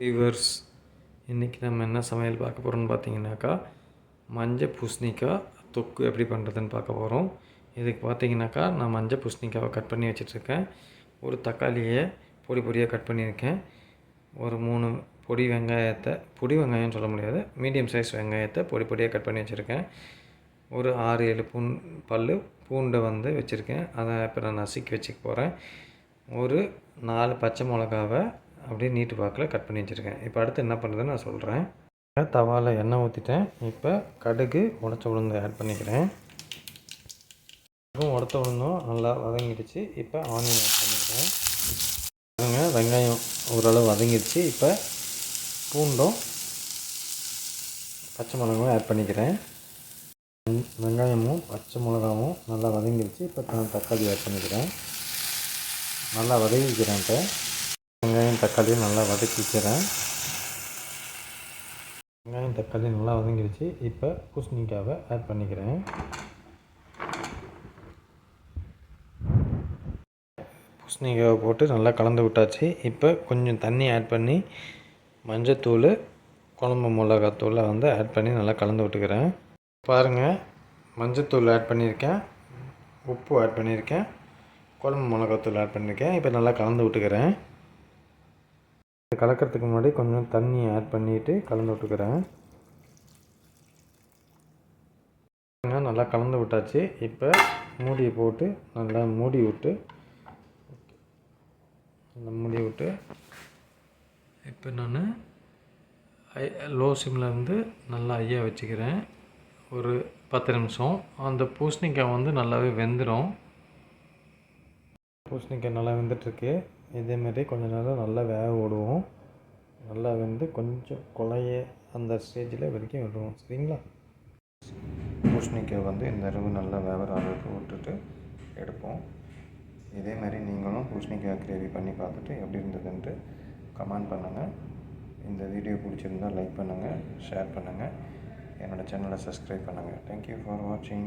Fevers இன்றைக்கி நம்ம என்ன சமையல் பார்க்க போகிறோம்னு பார்த்தீங்கன்னாக்கா மஞ்சள் பூசணிக்காய் தொக்கு எப்படி பண்ணுறதுன்னு பார்க்க போகிறோம் இதுக்கு பார்த்தீங்கன்னாக்கா நான் மஞ்சள் பூசணிக்காவை கட் பண்ணி வச்சுட்ருக்கேன். ஒரு தக்காளியை பொடி பொடியாக கட் பண்ணியிருக்கேன். ஒரு மூணு பொடி வெங்காயத்தை பொடி வெங்காயம் சொல்ல முடியாது மீடியம் சைஸ் வெங்காயத்தை பொடி பொடியாக கட் பண்ணி வச்சுருக்கேன். ஒரு ஆறு ஏழு பூன் பல் பூண்டை வந்து வச்சுருக்கேன். அதை இப்போ நான் நசுக்கி வச்சுக்க போகிறேன் ஒரு நாலு பச்சை மிளகாவை அப்படியே நீட்டு வாக்கில் கட் பண்ணி வச்சுருக்கேன். இப்போ அடுத்து என்ன பண்ணுறதுன்னு நான் சொல்கிறேன். தவாவில் எண்ணெய் ஊற்றிட்டேன். இப்போ கடுகு உடச்ச உளுந்து ஆட் பண்ணிக்கிறேன். உடச்ச உளுந்தும் நல்லா வதங்கிடுச்சு. இப்போ ஆனியன் ஆட் பண்ணிக்கிறேன். வெங்காயம் ஓரளவு வதங்கிடுச்சு. இப்போ பூண்டும் பச்சை மிளகாவும் ஆட் பண்ணிக்கிறேன். வெங்காயமும் பச்சை மிளகாவும் நல்லா வதங்கிடுச்சு. இப்போ நான் தக்காளி ஆட் பண்ணிக்கிறேன். நல்லா வதங்கிக்கிறேன் இப்போ. வெங்காயம் தக்காளியும் நல்லா வதக்கிக்கிறேன் வெங்காயம் தக்காளி நல்லா வதங்கிடுச்சு இப்போ பூசணிக்காவை ஆட் பண்ணிக்கிறேன். பூசணிக்காவை போட்டு நல்லா கலந்து விட்டாச்சு. இப்போ கொஞ்சம் தண்ணி ஆட் பண்ணி மஞ்சத்தூள் குழம்பு மிளகாத்தூளை வந்து ஆட் பண்ணி நல்லா கலந்து விட்டுக்கிறேன். பாருங்கள் மஞ்சத்தூள் ஆட் பண்ணியிருக்கேன். உப்பு ஆட் பண்ணியிருக்கேன். குழம்பு மிளகாத்தூள் ஆட் பண்ணியிருக்கேன். இப்போ நல்லா கலந்து விட்டுக்கிறேன். கலக்கிறதுக்கு முன்னாடி கொஞ்சம் தண்ணி ஆட் பண்ணிவிட்டு கலந்து விட்டுக்கிறேன். நல்லா கலந்து விட்டாச்சு. இப்போ மூடியை போட்டு நல்லா மூடி விட்டு நல்லா மூடி விட்டு இப்போ நான் ஐ லோ சிம்மில் இருந்து நல்லா ஐயா வச்சுக்கிறேன். ஒரு பத்து நிமிஷம். அந்த பூசணிக்காய் வந்து நல்லாவே வெந்துடும் பூசணிக்காய் நல்லா வெந்துட்டுருக்கு. இதேமாரி கொஞ்ச நேரம் நல்லா வேக விடுவோம். நல்லா வெந்து கொஞ்சம் குழைய அந்த ஸ்டேஜில் வரைக்கும் விடுவோம். சரிங்களா? பூஷணிக்காய் வந்து இந்த அளவு நல்லா வேவர அளவுக்கு விட்டுட்டு எடுப்போம். இதே மாதிரி நீங்களும் பூஷணிக்காய் கிரேவி பண்ணி பார்த்துட்டு எப்படி இருந்ததுன்ட்டு கமெண்ட் பண்ணுங்கள் இந்த வீடியோ பிடிச்சிருந்தால் லைக் பண்ணுங்கள் ஷேர் பண்ணுங்கள் என்னோடய சேனலை சப்ஸ்கிரைப் பண்ணுங்கள் தேங்க்யூ ஃபார் வாட்சிங்